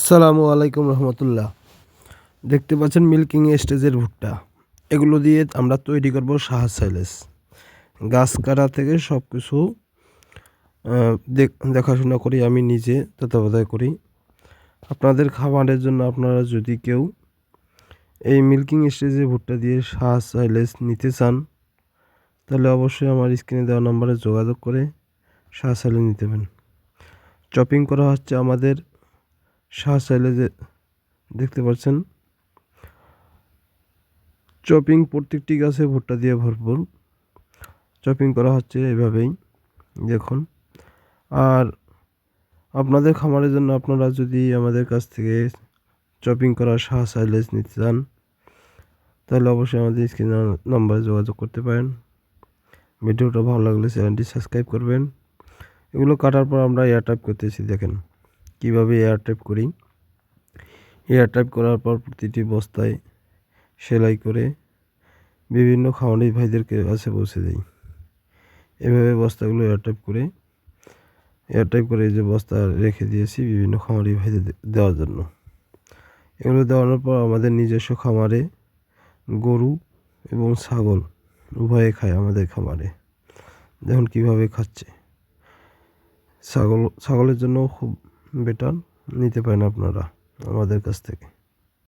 আসসালামু আলাইকুম রহমতুল্লাহ। দেখতে পাচ্ছেন মিল্কিং স্টেজের ভুট্টা। এগুলো দিয়ে আমরা তৈরি করব সাহাজ সাইলেস। গাছ কাটা থেকে সব কিছু দেখ- দেখাশোনা করি, আমি নিজে তত্ত্বাবধায় করি। আপনাদের খাবারের জন্য আপনারা যদি কেউ এই মিল্কিং স্টেজে ভুট্টা দিয়ে সাহাজ সাইলেস নিতে চান, তাহলে অবশ্যই আমার স্ক্রিনে দেওয়া নম্বরে যোগাযোগ করে সাহাজ সাইলেস নিতে পারেন। চপিং করা হচ্ছে আমাদের শাহ চাইলে যে দেখতে পাচ্ছেন, চপিং প্রত্যেকটি গাছে ভুট্টা দিয়ে ভরপুর। চপিং করা হচ্ছে এভাবেই, দেখুন। আর আপনাদের খামারের জন্য আপনারা যদি আমাদের কাছ থেকে চপিং করা শাহ সাইলেজ নিতে চান, তাহলে অবশ্যই আমাদের স্ক্রিন নাম্বারে যোগাযোগ করতে পারেন। ভিডিওটা ভালো লাগলে চ্যানেলটি সাবস্ক্রাইব করবেন। এগুলো কাটার পর আমরা এয়ার টাইপ করতেছি, দেখেন। কীভাবে এয়ার টাইপ করি? এয়ার টাইপ করার পর প্রতিটি বস্তায় সেলাই করে বিভিন্ন খামারি ভাইদেরকে কাছে পৌঁছে দিই। এভাবে বস্তাগুলো এয়ার টাইপ করে এয়ার টাইপ করে যে বস্তা রেখে দিয়েছি বিভিন্ন খামারি ভাইদের দেওয়ার জন্য। এগুলো দেওয়ানোর পর আমাদের নিজস্ব খামারে গরু এবং ছাগল উভয়ে খায় আমাদের খামারে। দেখুন কীভাবে খাচ্ছে। ছাগল, ছাগলের জন্য খুব বেটার নিতে পারেন আপনারা আমাদের কাছ থেকে।